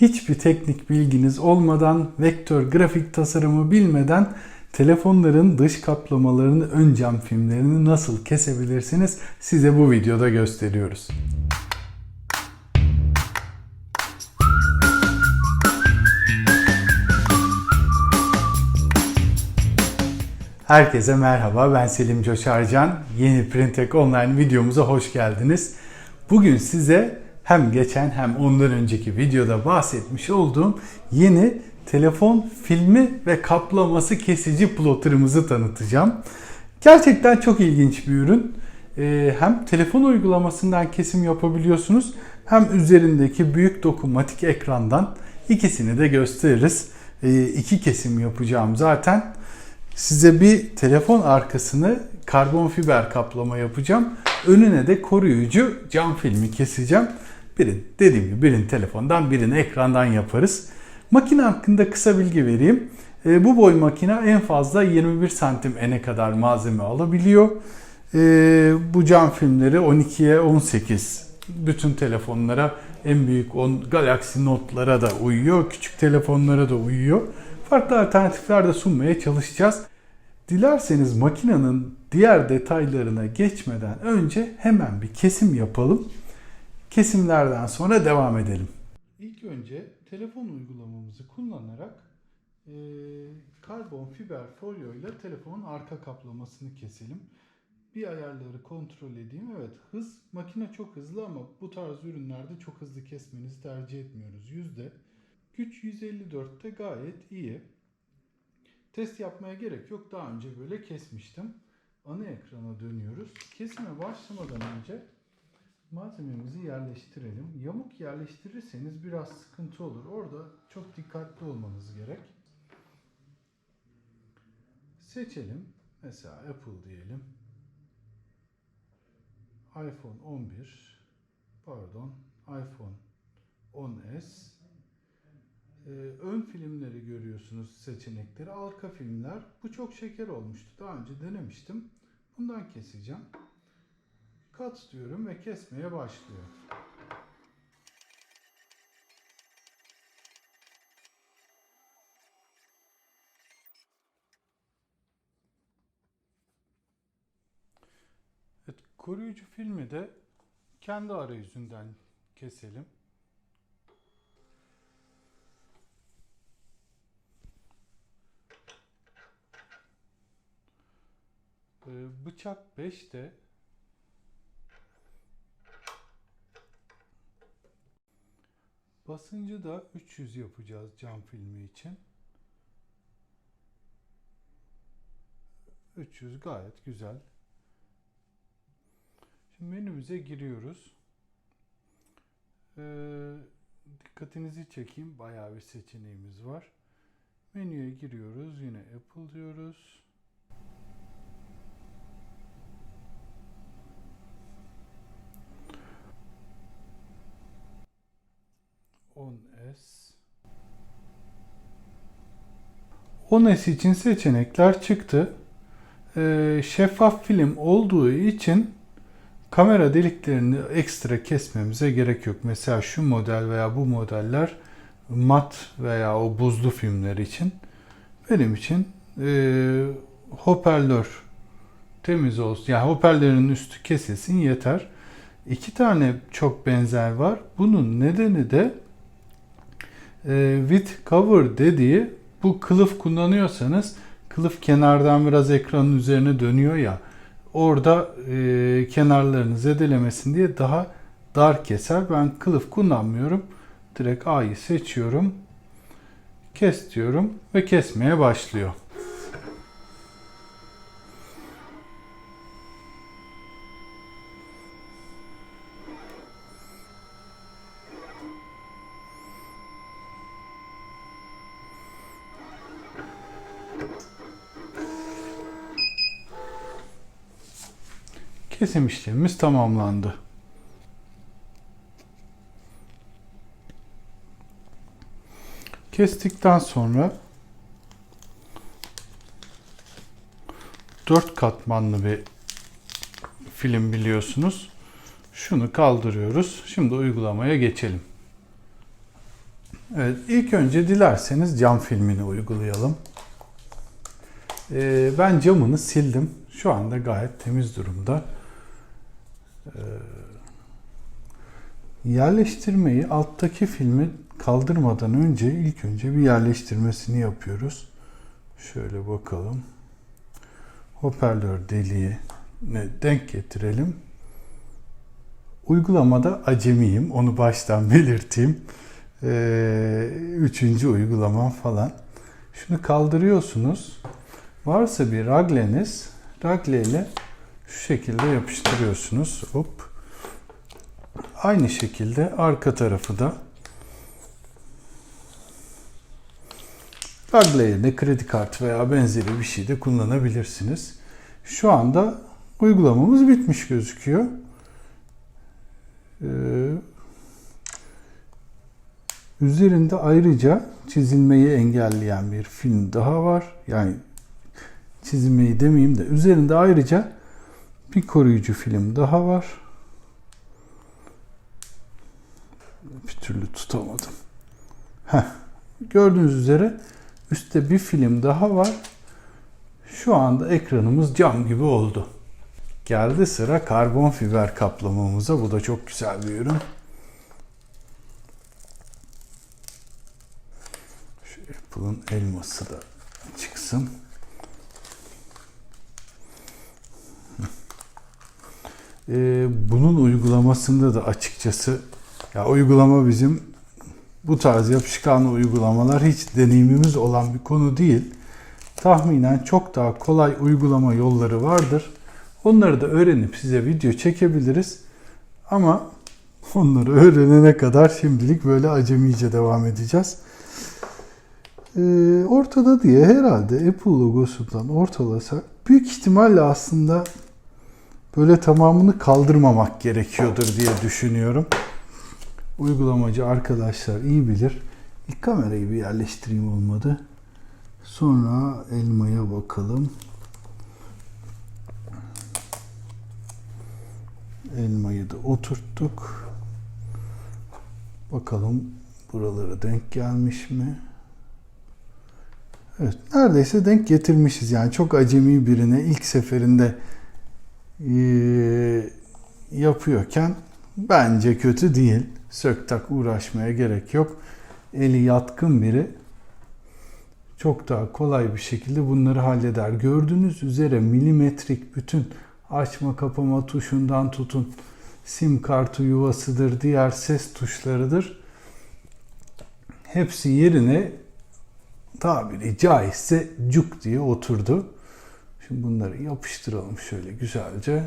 hiçbir teknik bilginiz olmadan, vektör grafik tasarımı bilmeden telefonların dış kaplamalarını, ön cam filmlerini nasıl kesebilirsiniz size bu videoda gösteriyoruz. Herkese merhaba, ben Selim Coşarcan. Yeni Printek Online videomuza hoş geldiniz. Bugün size hem geçen hem ondan önceki videoda bahsetmiş olduğum yeni telefon filmi ve kaplaması kesici plotter'ımızı tanıtacağım. Gerçekten çok ilginç bir ürün. Ee, hem telefon uygulamasından kesim yapabiliyorsunuz hem üzerindeki büyük dokunmatik ekrandan ikisini de gösteririz. Ee, iki kesim yapacağım zaten. Size bir telefon arkasını karbon fiber kaplama yapacağım. Önüne de koruyucu cam filmi keseceğim. Birin dediğim gibi birini telefondan birini ekrandan yaparız. Makine hakkında kısa bilgi vereyim. E, bu boy makine en fazla 21 santim ene kadar malzeme alabiliyor. E, bu cam filmleri 12'ye 18 bütün telefonlara en büyük 10 Galaxy Note'lara da uyuyor. Küçük telefonlara da uyuyor. Farklı alternatifler de sunmaya çalışacağız. Dilerseniz makinenin diğer detaylarına geçmeden önce hemen bir kesim yapalım. Kesimlerden sonra devam edelim. İlk önce telefon uygulamamızı kullanarak e, karbon fiber folyo ile telefonun arka kaplamasını keselim. Bir ayarları kontrol edeyim. Evet hız makine çok hızlı ama bu tarz ürünlerde çok hızlı kesmenizi tercih etmiyoruz. Yüzde güç 154'te gayet iyi. Test yapmaya gerek yok. Daha önce böyle kesmiştim. Ana ekrana dönüyoruz. Kesime başlamadan önce malzememizi yerleştirelim. Yamuk yerleştirirseniz biraz sıkıntı olur. Orada çok dikkatli olmanız gerek. Seçelim. Mesela Apple diyelim. iPhone 11 pardon iPhone 10s ee, ön filmleri görüyorsunuz seçenekleri. Arka filmler. Bu çok şeker olmuştu. Daha önce denemiştim. Bundan keseceğim. Kat diyorum ve kesmeye başlıyor. Evet, koruyucu filmi de kendi arayüzünden keselim. Ee, Bıçak 5'te basıncı da 300 yapacağız cam filmi için. 300 gayet güzel. Şimdi menümüze giriyoruz. Ee, dikkatinizi çekeyim. Bayağı bir seçeneğimiz var. Menüye giriyoruz. Yine Apple diyoruz. 10S 10S için seçenekler çıktı. Ee, şeffaf film olduğu için kamera deliklerini ekstra kesmemize gerek yok. Mesela şu model veya bu modeller mat veya o buzlu filmler için benim için e, hoparlör temiz olsun. Yani hoparlörün üstü kesilsin yeter. İki tane çok benzer var. Bunun nedeni de with cover dediği bu kılıf kullanıyorsanız kılıf kenardan biraz ekranın üzerine dönüyor ya orada e, kenarlarını zedelemesin diye daha dar keser. Ben kılıf kullanmıyorum. Direkt A'yı seçiyorum. Kes diyorum ve kesmeye başlıyor. Kesim işlemimiz tamamlandı. Kestikten sonra 4 katmanlı bir film biliyorsunuz. Şunu kaldırıyoruz. Şimdi uygulamaya geçelim. Evet, ilk önce dilerseniz cam filmini uygulayalım. Ee, ben camını sildim. Şu anda gayet temiz durumda. Ee, yerleştirmeyi alttaki filmi kaldırmadan önce ilk önce bir yerleştirmesini yapıyoruz. Şöyle bakalım. Hoparlör deliği denk getirelim. Uygulamada acemiyim. Onu baştan belirteyim. Ee, üçüncü uygulama falan. Şunu kaldırıyorsunuz. Varsa bir ragleniz, ragle ile şu şekilde yapıştırıyorsunuz. Hop. Aynı şekilde arka tarafı da ragle yerine kredi kartı veya benzeri bir şey de kullanabilirsiniz. Şu anda uygulamamız bitmiş gözüküyor. Ee, üzerinde ayrıca çizilmeyi engelleyen bir film daha var. Yani çizilmeyi demeyeyim de üzerinde ayrıca bir koruyucu film daha var. Bir türlü tutamadım. Heh. Gördüğünüz üzere üstte bir film daha var. Şu anda ekranımız cam gibi oldu. Geldi sıra karbon fiber kaplamamıza. Bu da çok güzel bir ürün. Şu Apple'ın elması da çıksın. Ee, bunun uygulamasında da açıkçası ya uygulama bizim bu tarz yapışkan uygulamalar hiç deneyimimiz olan bir konu değil. Tahminen çok daha kolay uygulama yolları vardır. Onları da öğrenip size video çekebiliriz. Ama onları öğrenene kadar şimdilik böyle acemice devam edeceğiz. Ee, ortada diye herhalde Apple logosundan ortalasak büyük ihtimalle aslında böyle tamamını kaldırmamak gerekiyordur diye düşünüyorum. Uygulamacı arkadaşlar iyi bilir. İlk kamerayı bir yerleştireyim olmadı. Sonra elmaya bakalım. Elmayı da oturttuk. Bakalım buralara denk gelmiş mi? Evet, neredeyse denk getirmişiz. Yani çok acemi birine ilk seferinde yapıyorken bence kötü değil. Sök tak uğraşmaya gerek yok. Eli yatkın biri çok daha kolay bir şekilde bunları halleder. Gördüğünüz üzere milimetrik bütün açma kapama tuşundan tutun sim kartı yuvasıdır, diğer ses tuşlarıdır. Hepsi yerine tabiri caizse cuk diye oturdu. Şimdi bunları yapıştıralım şöyle güzelce.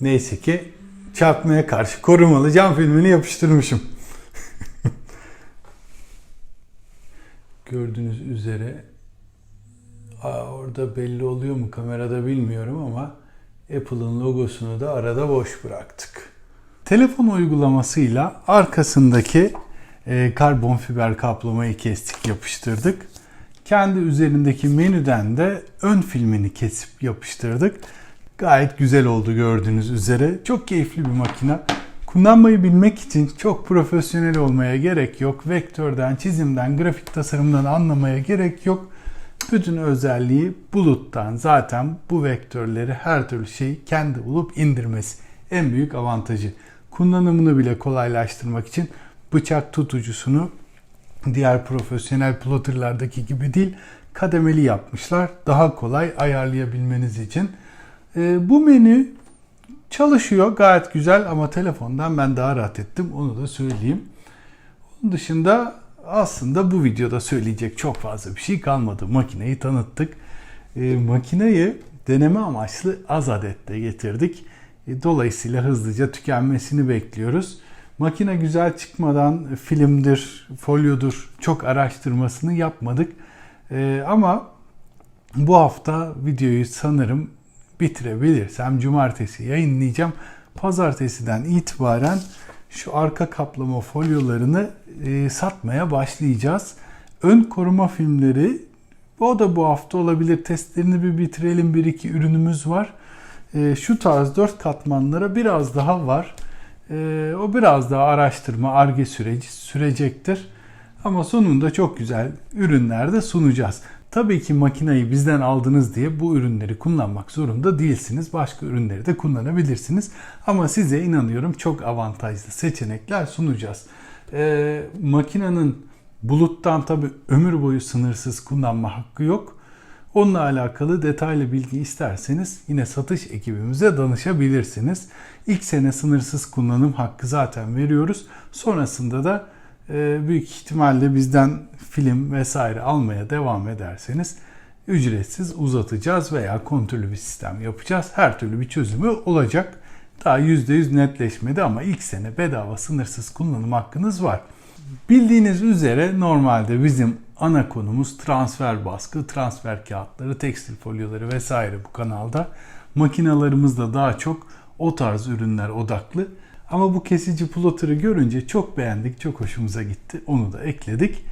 Neyse ki çarpmaya karşı korumalı cam filmini yapıştırmışım. Gördüğünüz üzere aa, orada belli oluyor mu kamerada bilmiyorum ama Apple'ın logosunu da arada boş bıraktık. Telefon uygulamasıyla arkasındaki e, karbon fiber kaplamayı kestik, yapıştırdık. Kendi üzerindeki menüden de ön filmini kesip yapıştırdık. Gayet güzel oldu gördüğünüz üzere. Çok keyifli bir makine. Kullanmayı bilmek için çok profesyonel olmaya gerek yok. Vektörden, çizimden, grafik tasarımdan anlamaya gerek yok. Bütün özelliği buluttan zaten bu vektörleri her türlü şeyi kendi bulup indirmesi. En büyük avantajı. Kullanımını bile kolaylaştırmak için bıçak tutucusunu diğer profesyonel plotterlardaki gibi değil kademeli yapmışlar. Daha kolay ayarlayabilmeniz için. Ee, bu menü çalışıyor gayet güzel ama telefondan ben daha rahat ettim onu da söyleyeyim. Onun dışında aslında bu videoda söyleyecek çok fazla bir şey kalmadı. Makineyi tanıttık. E, makineyi deneme amaçlı az adette getirdik. E, dolayısıyla hızlıca tükenmesini bekliyoruz. Makine güzel çıkmadan filmdir, folyodur çok araştırmasını yapmadık. E, ama bu hafta videoyu sanırım bitirebilirsem cumartesi yayınlayacağım. Pazartesiden itibaren şu arka kaplama folyolarını e, satmaya başlayacağız. Ön koruma filmleri o da bu hafta olabilir. Testlerini bir bitirelim. Bir iki ürünümüz var. E, şu tarz dört katmanlara biraz daha var. Ee, o biraz daha araştırma, arge süreci sürecektir. Ama sonunda çok güzel ürünler de sunacağız. Tabii ki makinayı bizden aldınız diye bu ürünleri kullanmak zorunda değilsiniz. Başka ürünleri de kullanabilirsiniz. Ama size inanıyorum çok avantajlı seçenekler sunacağız. Ee, makinenin buluttan tabii ömür boyu sınırsız kullanma hakkı yok. Onunla alakalı detaylı bilgi isterseniz yine satış ekibimize danışabilirsiniz. İlk sene sınırsız kullanım hakkı zaten veriyoruz. Sonrasında da e, büyük ihtimalle bizden film vesaire almaya devam ederseniz ücretsiz uzatacağız veya kontrollü bir sistem yapacağız. Her türlü bir çözümü olacak. Daha %100 netleşmedi ama ilk sene bedava sınırsız kullanım hakkınız var. Bildiğiniz üzere normalde bizim ana konumuz transfer baskı, transfer kağıtları, tekstil folyoları vesaire bu kanalda. Makinalarımız da daha çok o tarz ürünler odaklı. Ama bu kesici plotter'ı görünce çok beğendik, çok hoşumuza gitti. Onu da ekledik.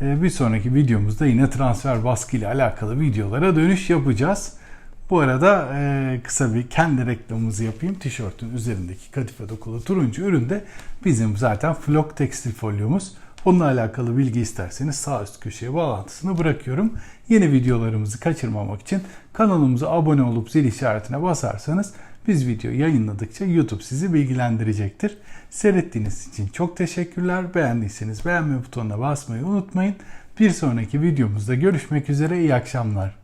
Ee, Bir sonraki videomuzda yine transfer baskı ile alakalı videolara dönüş yapacağız. Bu arada e, kısa bir kendi reklamımızı yapayım. Tişörtün üzerindeki kadife dokulu turuncu ürün de bizim zaten flok tekstil folyomuz. Onunla alakalı bilgi isterseniz sağ üst köşeye bağlantısını bırakıyorum. Yeni videolarımızı kaçırmamak için kanalımıza abone olup zil işaretine basarsanız biz video yayınladıkça YouTube sizi bilgilendirecektir. Seyrettiğiniz için çok teşekkürler. Beğendiyseniz beğenme butonuna basmayı unutmayın. Bir sonraki videomuzda görüşmek üzere. İyi akşamlar.